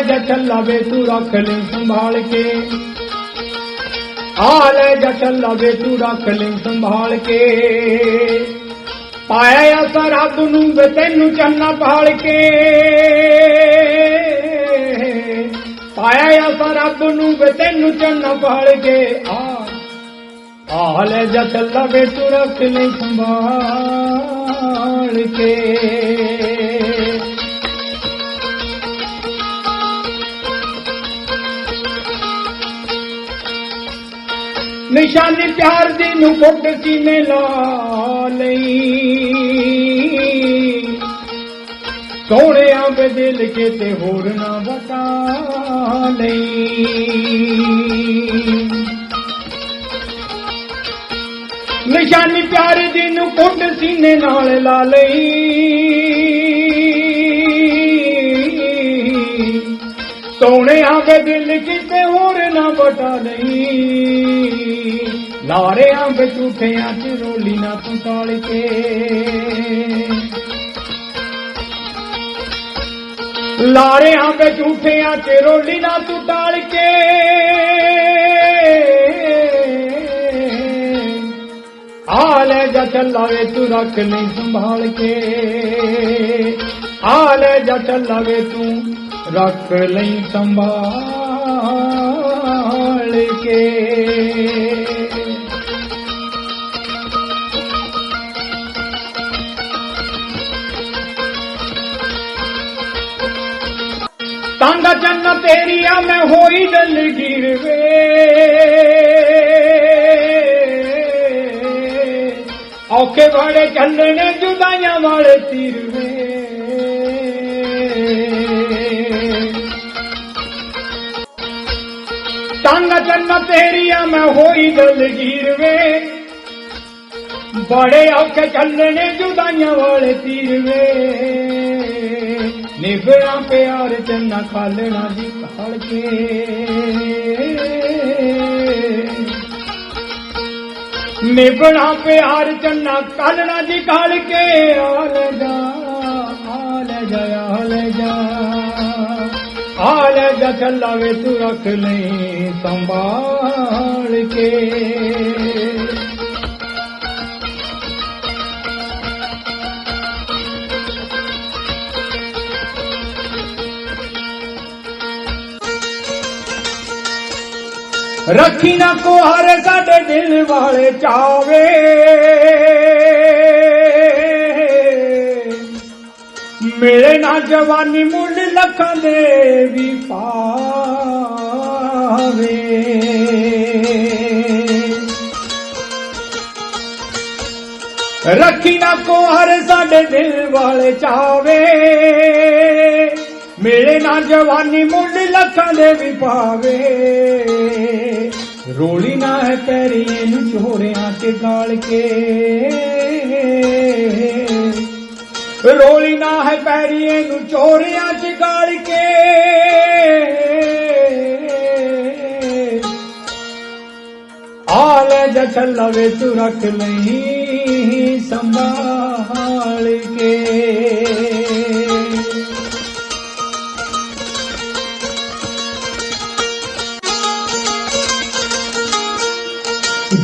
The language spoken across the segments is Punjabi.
ਜਾ ਚੱਲਾ ਵੇ ਤੂੰ ਰੱਖ ਲਈ ਸੰਭਾਲ ਕੇ। ਆ ਲੈ ਜਾ ਚੱਲਾ ਤੂੰ ਰੱਖ ਲਈ ਸੰਭਾਲ ਕੇ। ਪਾਇਆ ਅਸਾਂ ਰੱਬ ਨੂੰ ਵੇ ਤੈਨੂੰ ਚੰਨਾ ਪਾਲ ਕੇ। ਪਾਇਆ ਅਸਾਂ ਰੱਬ ਨੂੰ ਵੇ ਤੈਨੂੰ ਚੰਨਾ ਪਾਲ ਕੇ। ਆ ਆ ਲੈ ਜਾ ਚੱਲਾ ਤੂੰ ਰੱਖ ਲਈ ਸੰਭਾਲ ਕੇ। ਨਿਸ਼ਾਨੀ ਪਿਆਰ ਦੀ ਨੂੰ ਫੁੱਟ ਸੀਨੇ ਲਾ ਲਈ। ਸੋਹਣਿਆਂ ਵੇ ਦਿਲ ਕੇ ਤੇ ਹੋਰ ਨਾ ਬਤਾ ਲਈ। ਨਿਸ਼ਾਨੀ ਪਿਆਰ ਦੀ ਨੂੰ ਫੁੱਟ ਸੀਨੇ ਨਾਲ ਲਾ ਲਈ। ਸੋਹਣਿਆਂ ਵੇ ਦਿਲ ਕਿਤੇ ਹੋਰ ਨਾ ਬਟਾ ਨਹੀਂ। ਲਾਰਿਆਂ ਵਿੱਚ ਝੂਠਿਆਂ ਚ ਰੋਲੀ ਨਾ ਤੂੰ ਟਾਲ ਕੇ। ਲਾਰਿਆਂ ਵਿੱਚ ਝੂਠਿਆਂ ਚ ਰੋਲੀ ਨਾ ਤੂੰ ਟਾਲ ਕੇ। ਆ ਲੈ ਜਾ ਚੱਲਾਵੇ ਤੂੰ ਰੱਖ ਨਹੀਂ ਸੰਭਾਲ ਕੇ। ਆ ਲੈ ਜਾ ਚੱਲਾਵੇ ਤੂੰ ਰੱਖ ਲਈ ਸੰਭਾਲ ਕੇ। ਤੰਗ ਚੰਨ ਤੇਰੀਆ ਮੈਂ ਹੋਈ ਦਲਗੀਰ ਵੇ ਔਖੇ ਬੜੇ ਚੱਲਣੇ ਜੁਦਾਈਆਂ ਵਾਲੇ ਤੀਰ ਵੇ ਤੰਗ ਚੰਨ ਮੈਂ ਹੋਈ ਦਲਗੀਰ ਵੇ ਬੜੇ ਔਖੇ ਚੱਲਣੇ ਜੁਦਾਈਆਂ ਵਾਲੇ ਤੀਰ ਵੇ ਨਿਭਣਾ ਪਿਆਰ ਚੰਨਾ ਖਾਲਣਾ ਦੀ ਖਾਲ ਕੇ। ਨਿਭਣਾ ਪਿਆਰ ਚੰਨਾ ਖਾਲਣਾ ਦੀ ਕਾਲ ਕੇ। ਆਲ ਜਾ ਆਲ ਜਾ ਆਲ ਜਾ। ਆਲ ਜਾ ਚੱਲਾਵੇ ਤੂੰ ਰੱਖ ਲਈ ਸੰਭਾਲ ਕੇ। ਰੱਖੀ ਨਾ ਕੋ ਹਰ ਸਾਡੇ ਦਿਲ ਵਾਲੇ ਚਾਵੇ। ਮੇਰੇ ਨਾ ਜਵਾਨੀ ਮੁੱਲ ਲੱਖਾਂ ਦੇ ਵੀ ਪਾਵੇ। ਰੱਖੀ ਨਾ ਕੋ ਹਰ ਸਾਡੇ ਦਿਲ ਵਾਲੇ ਚਾਵੇ। ਮੇਰੇ ਨਾਲ ਜਵਾਨੀ ਮੁੱਲ ਲੱਖਾਂ ਦੇ ਵੀ ਪਾਵੇ। ਰੋਲੀ ਨਾ ਹੈ ਪੈਰੀ ਇਹਨੂੰ ਚੋੜਿਆਂ ਤੇ ਗਾਲ ਕੇ। ਰੋਲੀ ਨਾ ਹੈ ਪੈਰੀਏ ਨੂੰ ਚੋੜਿਆਂ ਚ ਗਾਲ ਕੇ। ਆਲੇ ਲੈ ਜਾ ਛੱਲਾਵੇ ਤੂੰ ਰੱਖ ਲਈ।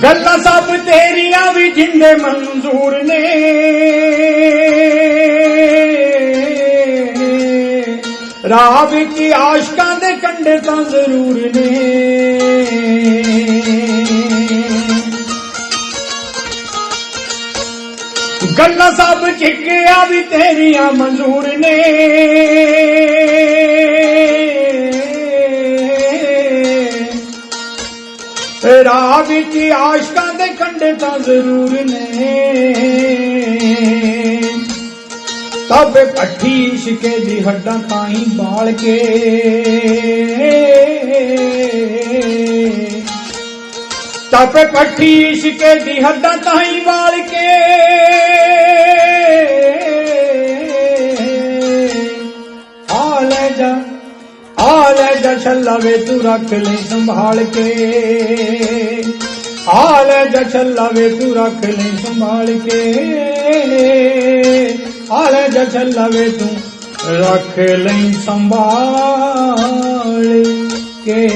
ਗੱਲਾਂ ਸਭ ਤੇਰੀਆਂ ਵੀ ਜਿੰਨੇ ਮਨਜ਼ੂਰ ਨੇ। ਰਾਹ ਵਿੱਚ ਆਸ਼ਕਾਂ ਦੇ ਕੰਡੇ ਤਾਂ ਜ਼ਰੂਰ ਨੇ। ਗੱਲਾਂ ਸਭ ਚਿੱਕਿਆ ਵੀ ਤੇਰੀਆਂ ਮਨਜ਼ੂਰ ਨੇ। ਰਾਹ ਵਿੱਚ ਆਸ਼ਕਾਂ ਦੇ ਕੰਡੇ ਤਾਂ ਜ਼ਰੂਰ ਨੇ। ਤਬ ਭੱਠੀ ਇਸ਼ਕੇ ਦੀ ਹੱਡਾਂ ਤਾਈਂ ਬਾਲ ਕੇ। ਤਬ ਭੱਠੀ ਇਸ਼ਕੇ ਦੀ ਹੱਡਾਂ ਤਾਈਂ ਬਾਲ ਕੇ। ਲੈ ਜਾ ਤੂੰ ਰੱਖ ਲਈ ਸੰਭਾਲ ਕੇ। ਆ ਲੈ ਜਾ ਛੱਲਾਵੇ ਤੂੰ ਰੱਖ ਲਈ ਸੰਭਾਲ ਕੇ। ਆ ਲੈ ਜਾ ਛੱਲਾਵੇ ਤੂੰ ਰੱਖ ਲਈ ਸੰਭਾਲ ਕੇ।